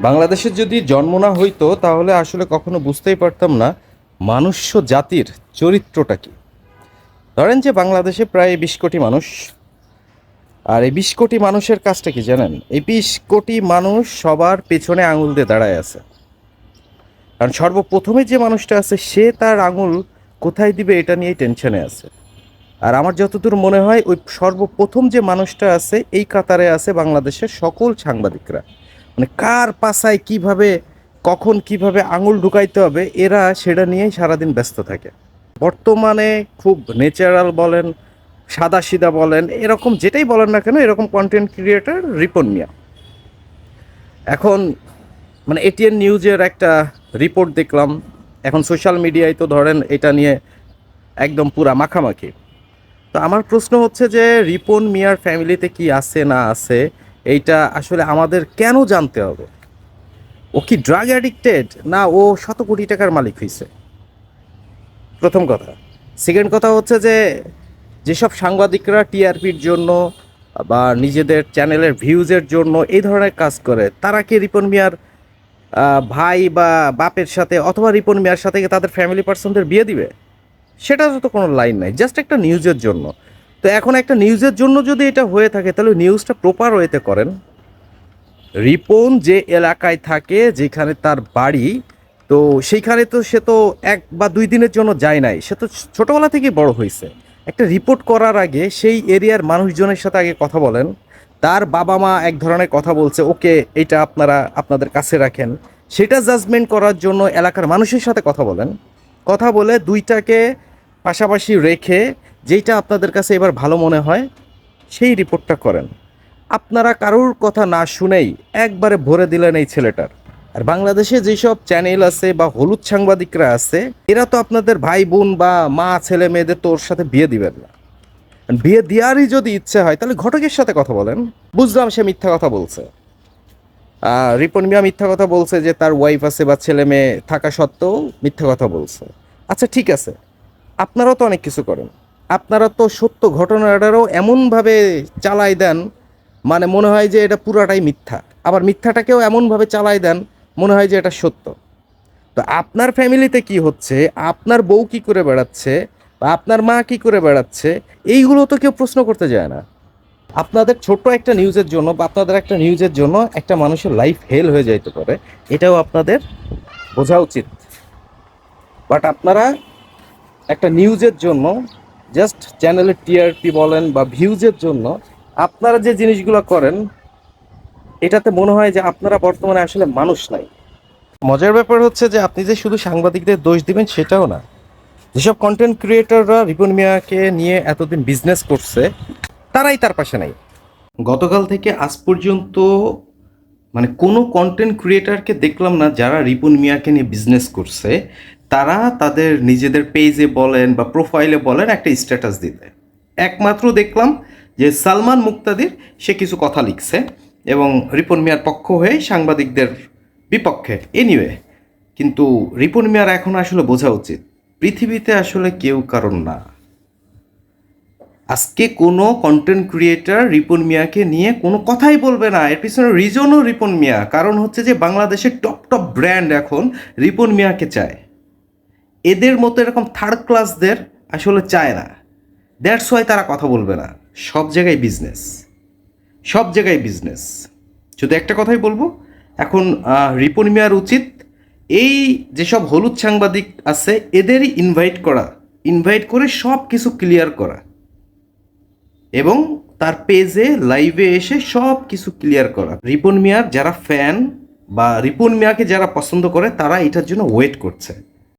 বাংলাদেশের যদি জন্ম না হইতো, তাহলে আসলে কখনো বুঝতেই পারতাম না মানুষ্য জাতির চরিত্রটা কি। ধরেন যে বাংলাদেশে প্রায় বিশ কোটি মানুষ, আর এই বিশ কোটি মানুষের কাজটা কি জানেন? এই বিশ কোটি মানুষ সবার পেছনে আঙুল দিয়ে দাঁড়ায় আছে। কারণ সর্বপ্রথমে যে মানুষটা আছে, সে তার আঙুল কোথায় দিবে এটা নিয়েই টেনশনে আছে। আর আমার যতদূর মনে হয়, ওই সর্বপ্রথম যে মানুষটা আছে, এই কাতারে আছে বাংলাদেশের সকল সাংবাদিকরা। মানে কার পাশায় কীভাবে, কখন কীভাবে আঙুল ঢুকাইতে হবে, এরা সেটা নিয়েই সারাদিন ব্যস্ত থাকে। বর্তমানে খুব ন্যাচারাল বলেন সাদা সিধা বলেন, এরকম যেটাই বলেন না কেন, এরকম কন্টেন্ট ক্রিয়েটার রিপন মিয়া। এখন মানে এটিএন নিউজের একটা রিপোর্ট দেখলাম, এখন সোশ্যাল মিডিয়ায় তো ধরেন এটা নিয়ে একদম পুরা মাখামাখি। তো আমার প্রশ্ন হচ্ছে যে, রিপন মিয়ার ফ্যামিলিতে কি আছে না আছে এইটা আসলে আমাদের কেন জানতে হবে? ও কি ড্রাগ অ্যাডিক্টেড না, ও শত কোটি টাকার মালিক হয়েছে প্রথম কথা। সেকেন্ড কথা হচ্ছে যে, যেসব সাংবাদিকরা টিআরপির জন্য বা নিজেদের চ্যানেলের ভিউজের জন্য এই ধরনের কাজ করে, তারা কি রিপন মিয়ার ভাই বা বাপের সাথে অথবা রিপন মিয়ার সাথে তাদের ফ্যামিলি পার্সনদের বিয়ে দিবে? সেটারও তো কোনো লাইন নাই। জাস্ট একটা নিউজের জন্য। তো এখন একটা নিউজের জন্য যদি এটা হয়ে থাকে, তাহলে নিউজটা প্রপার ওয়েতে করেন। রিপন যে এলাকায় থাকে, যেখানে তার বাড়ি, তো সেইখানে তো সে তো এক বা দুই দিনের জন্য যায় নাই। সে তো ছোটোবেলা থেকেই বড় হয়েছে। একটা রিপোর্ট করার আগে সেই এরিয়ার মানুষজনের সাথে আগে কথা বলেন। তার বাবা মা এক ধরনের কথা বলছে, ওকে, এটা আপনারা আপনাদের কাছে রাখেন। সেটা জাজমেন্ট করার জন্য এলাকার মানুষের সাথে কথা বলেন। কথা বলে দুইটাকে পাশাপাশি রেখে যেইটা আপনাদের কাছে এবার ভালো মনে হয়, সেই রিপোর্টটা করেন। আপনারা কারোর কথা না শুনেই একবারে ভরে দিলেন এই ছেলেটার। আর বাংলাদেশে যেসব চ্যানেল আছে বা হলুদ সাংবাদিকরা আছে, এরা তো আপনাদের ভাই বোন বা মা, ছেলে, মেয়েদের তোর সাথে বিয়ে দিবেন না। বিয়ে দেওয়ারই যদি ইচ্ছে হয়, তাহলে ঘটকের সাথে কথা বলেন। বুঝলাম সে মিথ্যা কথা বলছে। রিপন মিয়া মিথ্যা কথা বলছে যে তার ওয়াইফ আছে বা ছেলে মেয়ে থাকা সত্ত্বেও মিথ্যা কথা বলছে। আচ্ছা ঠিক আছে। আপনারাও তো অনেক কিছু করেন। আপনারা তো সত্য ঘটনাটারও এমনভাবে চালাই দেন মানে মনে হয় যে এটা পুরাটাই মিথ্যা। আবার মিথ্যাটাকেও এমনভাবে চালাই দেন, মনে হয় যে এটা সত্য। তো আপনার ফ্যামিলিতে কি হচ্ছে? আপনার বউ কি করে বেড়াচ্ছে? বা আপনার মা কি করে বেড়াচ্ছে? এইগুলো তো কেউ প্রশ্ন করতে যায় না। আপনাদের ছোট্ট একটা নিউজের জন্য বা আপনাদের একটা নিউজের জন্য একটা মানুষের লাইফ হেল হয়ে যাইতে পারে, এটাও আপনাদের বোঝা উচিত। বাট আপনারা একটা নিউজের জন্য জাস্ট চ্যানেলের টিআরপি বলেন বা ভিউজের জন্য আপনারা যে জিনিসগুলো করেন, এটাতে মনে হয় যে আপনারা বর্তমানে আসলে মানুষ নাই। মজার ব্যাপার হচ্ছে যে আপনি যে শুধু সাংবাদিকদের দোষ দিবেন, সেটাও না। যেসব কন্টেন্ট ক্রিয়েটররা রিপন মিয়াকে নিয়ে এতদিন বিজনেস করছে, তারাই তার পাশে নাই। গতকাল থেকে আজ পর্যন্ত মানে কোনো কন্টেন্ট ক্রিয়েটারকে দেখলাম না যারা রিপুন মিয়াকে নিয়ে বিজনেস করছে। তারা তাদের নিজেদের পেজে বলেন বা প্রোফাইলে বলেন একটা স্ট্যাটাস দিতে। একমাত্র দেখলাম যে সালমান মুক্তাদির সে কিছু কথা লিখছে এবং রিপন মিয়ার পক্ষ হয়ে সাংবাদিকদের বিপক্ষে। এনিওয়ে কিন্তু রিপন মিয়ার এখন আসলে বোঝা উচিত, পৃথিবীতে আসলে কেউ কারণ না। আজকে কোনো কন্টেন্ট ক্রিয়েটার রিপন মিয়াকে নিয়ে কোনো কথাই বলবে না। এর পিছনে রিজনও রিপন মিয়া। কারণ হচ্ছে যে বাংলাদেশের টপ টপ ব্র্যান্ড এখন রিপন মিয়াকে চায়। এদের মতো এরকম থার্ড ক্লাসদের আসলে চায় না। দ্যাটস ওয়াই তারা কথা বলবে না। সব জায়গায় বিজনেস সব জায়গায় বিজনেস শুধু একটা কথাই বলব, এখন রিপন মিয়ার উচিত এই যেসব হলুদ সাংবাদিক আছে, এদেরই ইনভাইট করা ইনভাইট করে সব কিছু ক্লিয়ার করা। এবং তার পেজে লাইভে এসে সব কিছু ক্লিয়ার করা। রিপন মিয়ার যারা ফ্যান বা রিপন মিয়াকে যারা পছন্দ করে, তারা এটার জন্য ওয়েট করছে।